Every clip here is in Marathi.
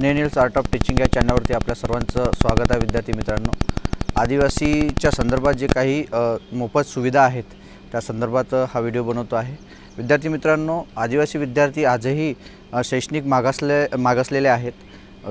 स्नेनिल्स आर्ट ऑफ टीचिंग या चॅनलवरती आपल्या सर्वांचं स्वागत आहे विद्यार्थी मित्रांनो. आदिवासीच्या संदर्भात जे काही मोफत सुविधा आहेत त्या संदर्भात हा व्हिडिओ बनवतो आहे. विद्यार्थी मित्रांनो आदिवासी विद्यार्थी आजही शैक्षणिक मागासले मागासलेले आहेत.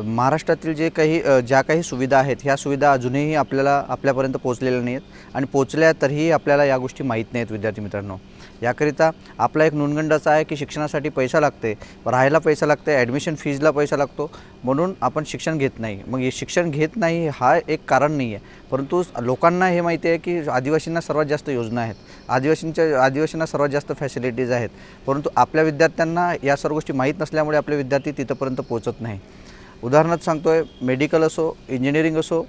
महाराष्ट्रातील जे काही ज्या काही सुविधा आहेत ह्या सुविधा अजूनही आपल्याला आपल्यापर्यंत पोचलेल्या नाही आहेत आणि पोचल्या तरीही आपल्याला या गोष्टी माहीत नाहीत विद्यार्थी मित्रांनो. याकरिता आपला एक नुनगंड असा आहे की शिक्षणासाठी पैसा लागते राहायला पैसा लागते ॲडमिशन फीजला पैसा लागतो. म्हणून आपण शिक्षण घेत नाही. मग हे शिक्षण घेत नाही हा एक कारण नाही आहे परंतु लोकांना हे माहिती आहे की आदिवासींना सर्वात जास्त योजना आहेत. आदिवासींच्या आदिवासींना सर्वात जास्त फॅसिलिटीज आहेत. परंतु आपल्या विद्यार्थ्यांना या सर्व गोष्टी माहीत नसल्यामुळे आपले विद्यार्थी तिथंपर्यंत पोहोचत नाही. उदाहरणार्थ सांगतो आहे मेडिकल असो इंजिनिअरिंग असो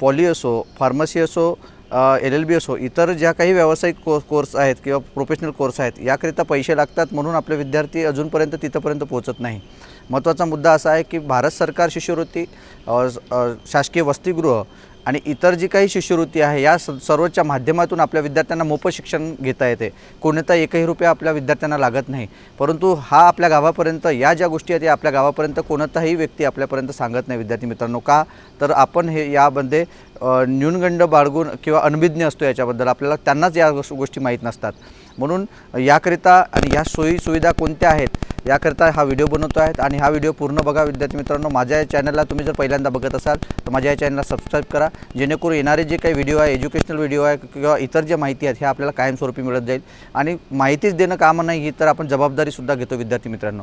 पॉली असो फार्मसी असो एल एल बी असो हो, इतर ज्या काही व्यावसायिक को कोर्स आहेत किंवा प्रोफेशनल कोर्स आहेत याकरिता पैसे लागतात म्हणून आपले विद्यार्थी अजूनपर्यंत तिथंपर्यंत पोहोचत नाही. महत्त्वाचा मुद्दा असा आहे की भारत सरकार शिष्यवृत्ती शासकीय वसतिगृह आणि इतर जी काही शिष्यवृत्ती आहे या स सर्वच्या माध्यमातून आपल्या विद्यार्थ्यांना मोफत शिक्षण घेता येते. कोणता एकही रुपया आपल्या विद्यार्थ्यांना लागत नाही. परंतु हा आपल्या गावापर्यंत या ज्या गोष्टी आहेत या आपल्या गावापर्यंत कोणताही व्यक्ती आपल्यापर्यंत सांगत नाही. विद्यार्थी मित्रांनो का? तर आपण हे यामध्ये न्यूनगंड बाळगून किंवा अनभिज्ञ असतो याच्याबद्दल आपल्याला त्यांनाच या गोष्टी माहीत नसतात. म्हणून याकरिता आणि ह्या सोयी सुविधा कोणत्या आहेत याकरता हा व्हिडिओ बनवतो आहेत आणि हा व्हिडिओ पूर्ण बघा विद्यार्थी मित्रांनो. माझ्या या चॅनलला तुम्ही जर पहिल्यांदा बघत असाल तर माझ्या या चॅनलला सबस्क्राईब करा. जेणेकरून येणारे जे काही व्हिडिओ आहे एज्युकेशनल व्हिडिओ आहे किंवा इतर जे माहिती आहेत हे आपल्याला कायमस्वरूपी मिळत जाईल. आणि माहितीच देणं कामं नाही ही तर आपण जबाबदारीसुद्धा घेतो विद्यार्थी मित्रांनो.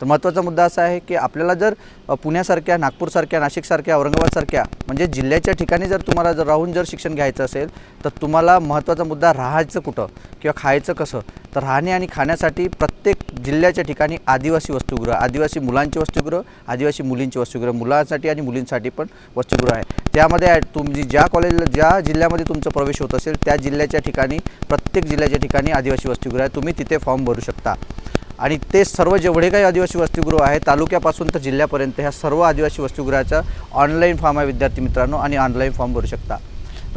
तर महत्त्वाचा मुद्दा असा आहे की आपल्याला जर पुण्यासारख्या नागपूरसारख्या नाशिकसारख्या औरंगाबादसारख्या म्हणजे जिल्ह्याच्या ठिकाणी जर तुम्हाला जर राहून जर शिक्षण घ्यायचं असेल तर तुम्हाला महत्त्वाचा मुद्दा राहायचं कुठं किंवा खायचं कसं? तर राहणे आणि खाण्यासाठी प्रत्येक जिल्ह्याच्या ठिकाणी आदिवासी वस्तुगृह आदिवासी मुलांचे वस्तुगृह आदिवासी मुलींची वस्तुगृह मुलांसाठी आणि मुलींसाठी पण वस्तुगृह आहे. त्यामध्ये ॲड- तुम्ही ज्या कॉलेजला ज्या जिल्ह्यामध्ये तुमचा प्रवेश होत असेल त्या जिल्ह्याच्या ठिकाणी प्रत्येक जिल्ह्याच्या ठिकाणी आदिवासी वस्तुगृह आहे. तुम्ही तिथे फॉर्म भरू शकता. आणि ते सर्व जेवढे काही आदिवासी वसतिगृह आहे तालुक्यापासून तर जिल्ह्यापर्यंत ह्या सर्व आदिवासी वसतिगृहाचा ऑनलाईन फॉर्म आहे विद्यार्थी मित्रांनो आणि ऑनलाईन फॉर्म भरू शकता.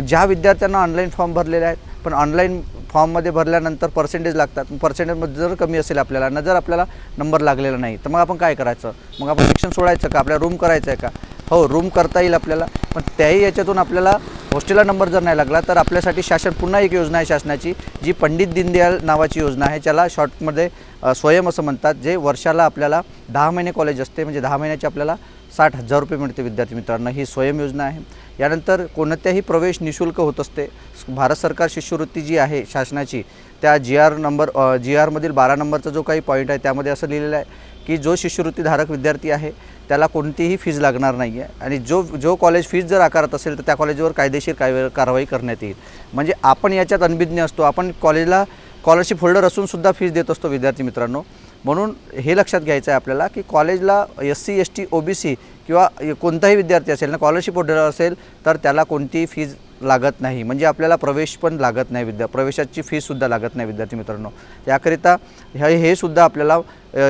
ज्या विद्यार्थ्यांना ऑनलाईन फॉर्म भरलेले आहेत पण ऑनलाईन फॉर्ममध्ये भरल्यानंतर पर्सेंटेज लागतात. पर्सेंटेजमध्ये जर कमी असेल आपल्याला ना जर आपल्याला नंबर लागलेला नाही तर मग आपण काय करायचं? मग आपण शिक्षण सोडायचं का? आपल्या रूम करायचं आहे का? हो रूम करता येईल आपल्याला. पण त्याही याच्यातून आपल्याला हॉस्टेलला नंबर जर नाही लागला तर आपल्यासाठी शासन पुन्हा एक योजना आहे शासनाची जी पंडित दीनदयाल नावाची योजना आहे. ज्याला शॉर्टमध्ये स्वयं असं म्हणतात जे वर्षाला आपल्याला दहा महिने कॉलेज असते. म्हणजे दहा महिन्याचे आपल्याला साठ हजार रुपये मिळते विद्यार्थी मित्रांनो. ही स्वयं योजना आहे. यानंतर कोणत्याही प्रवेश निशुल्क होत असते. भारत सरकार शिष्यवृत्ती जी आहे शासनाची त्या जी आर नंबर जी आरमधील बारा नंबरचा जो काही पॉईंट आहे त्यामध्ये असं लिहिलेलं आहे की जो शिष्यवृत्तीधारक विद्यार्थी आहे त्याला कोणतीही फीज लागणार नाही आहे आणि जो जो कॉलेज फीज जर आकारत असेल तर त्या कॉलेजवर कायदेशीर काय कारवाई करण्यात येईल. म्हणजे आपण याच्यात अनभिज्ञ असतो. आपण कॉलेजला स्कॉलरशिप होल्डर असूनसुद्धा फीज देत असतो विद्यार्थी मित्रांनो. म्हणून हे लक्षात घ्यायचं आहे आपल्याला की कॉलेजला S C S T O B C किंवा कोणताही विद्यार्थी असेल ना स्कॉलरशिप होल्डर असेल तर त्याला कोणतीही फीज लागत नाही. म्हणजे आपल्याला प्रवेश पण लागत नाही विद्या प्रवेशाची फीसुद्धा लागत नाही विद्यार्थी मित्रांनो. याकरिता हे हे सुद्धा आपल्याला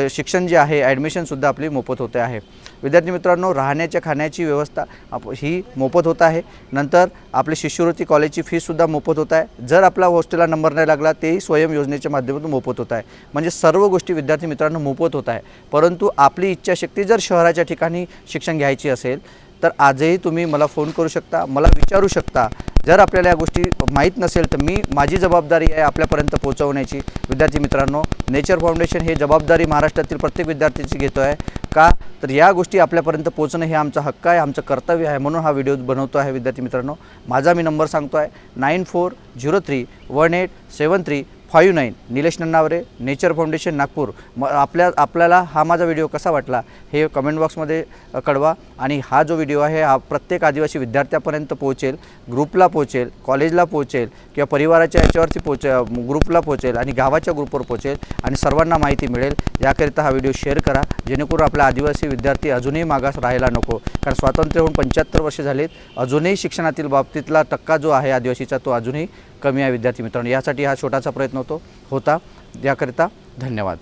शिक्षण जे आहे ॲडमिशनसुद्धा आपली मोफत होते आहे. विद्यार्थी मित्रांनो राहण्याच्या खाण्याची व्यवस्था आप ही मोफत होत आहे. नंतर आपली शिष्यवृत्ती कॉलेजची फीसुद्धा मोफत होत आहे. जर आपला हॉस्टेलला नंबर नाही लागला तेही स्वयं योजनेच्या माध्यमातून मोफत होत आहे. म्हणजे सर्व गोष्टी विद्यार्थी मित्रांनो मोफत होत आहे. परंतु आपली इच्छाशक्ती जर शहराच्या ठिकाणी शिक्षण घ्यायची असेल तर आजही तुम्ही मला फोन करू शकता मला विचारू शकता. जर आपल्याला या गोष्टी माहीत नसेल तर मी माझी जबाबदारी आहे आपल्यापर्यंत पोहोचवण्याची. विद्यार्थी मित्रांनो नेचर फाउंडेशन हे जबाबदारी महाराष्ट्रातील प्रत्येक विद्यार्थ्याची घेतो आहे. का? तर या गोष्टी आपल्यापर्यंत पोहोचणं हे आमचा हक्क आहे आमचं कर्तव्य आहे म्हणून हा व्हिडिओ बनवतो आहे विद्यार्थी मित्रांनो. माझा मी नंबर सांगतो आहे nine four zero three one eight seven three five nine Nilesh Nannaware nature foundation Nagpur. म आपल्या आपल्याला हा माझा व्हिडिओ कसा वाटला हे कमेंट बॉक्समध्ये कळवा. आणि हा जो व्हिडिओ आहे हा प्रत्येक आदिवासी विद्यार्थ्यापर्यंत पोहोचेल ग्रुपला पोहोचेल कॉलेजला पोहोचेल किंवा परिवाराच्या याच्यावरती पोहोचे ग्रुपला पोहोचेल आणि गावाच्या ग्रुपवर पोहोचेल आणि सर्वांना माहिती मिळेल. याकरिता हा व्हिडिओ शेअर करा. जेणेकरून आपला आदिवासी विद्यार्थी अजूनही मागास राहायला नको. कारण स्वातंत्र्य होऊन पंच्याहत्तर वर्ष झालेत. अजूनही शिक्षणातील बाबतीतला टक्का जो आहे आदिवासीचा तो अजूनही कमी आहे विद्यार्थी मित्रांनो. यासाठी हा छोटासा प्रयत्न होतो होता. याकरिता धन्यवाद.